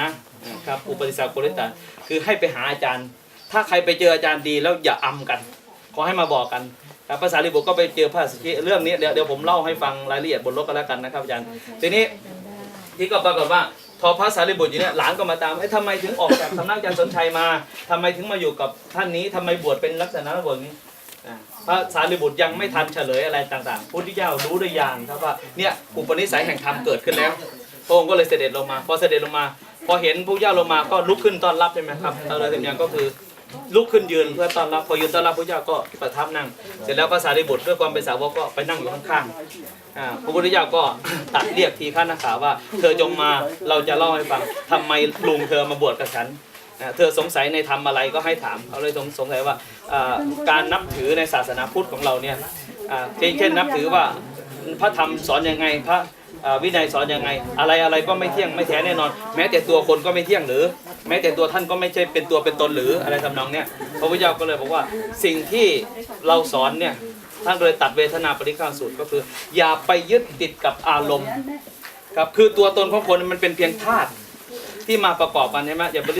นะครับอุปติสสะโกริตะคือให้ไปหาอาจารย์ ถ้าใครไปเจออาจารย์ดีแล้วอย่าอำกัน ขอให้มาบอกกันครับภาษาลิบุตรก็ไปเจอพระสักขีเรื่องนี้เดี๋ยวเดี๋ยวผมเล่าให้ฟังรายละเอียดบนรถกันแล้วกันนะครับอาจารย์ทีนี้ที่ก็ปรากฏว่าพอพระสารีบุตรอยู่เนี่ยหลานก็มาตามไอ้ทำไมถึงออกจากสำนักอาจารย์สนชัยมาทำไมถึงมาอยู่กับท่านนี้ทำไมบวชเป็นลักษณะบวชนี้พระสารีบุตรยังไม่ทันเฉลยอะไรต่างๆพุทธเจ้ารู้ด้วยญาณครับว่าเนี่ยอุปนิสัยแห่งธรรมเกิดขึ้นแล้ว พระองค์ก็เลยเสด็จลงมา พอเสด็จลงมา พอเห็นผู้เจ้าลงมาก็ลุกขึ้นต้อนรับใช่ไหมครับเอาเลยทีนี้ก็คือลุกขึ้นยืนเพื่อต้อนรับพอยืนต้อนรับพระเจ้าก็ประทับนั่ง เสร็จแล้วพระสารีบุตรด้วยความเป็นสาวกก็ไปนั่งอยู่ข้างๆอ่าพระพุทธเจ้าก็ตัดเรียกทีข้านักข่าวว่า เธอจงมาเราจะเล่าให้ฟังทำไมลุงเธอมาบวชกับฉันเธอสงสัยในธรรมอะไรก็ให้ถามเขาเลยสงสงสัยว่าการนับถือในศาสนาพุทธของเราเนี่ยเช่นนับถือว่าพระธรรมสอนยังไงพระ วินัยสอนยังไง อะไรอะไรก็ไม่เที่ยงไม่แท้แน่นอน แม้แต่ตัวคนก็ไม่เที่ยงหรือ แม้แต่ตัวท่านก็ไม่ใช่เป็นตัวเป็นตนหรืออะไรทำนองเนี้ยพระพุทธเจ้าก็เลยบอกว่าสิ่งที่เราสอนเนี่ยท่านเลยตัดเวทนาปริฆาสูตรก็คือ อย่าไปยึดติดกับอารมณ์ครับคือตัวตนของคนมันเป็นเพียงธาตุที่มาประกอบกันใช่ไหมอย่าไป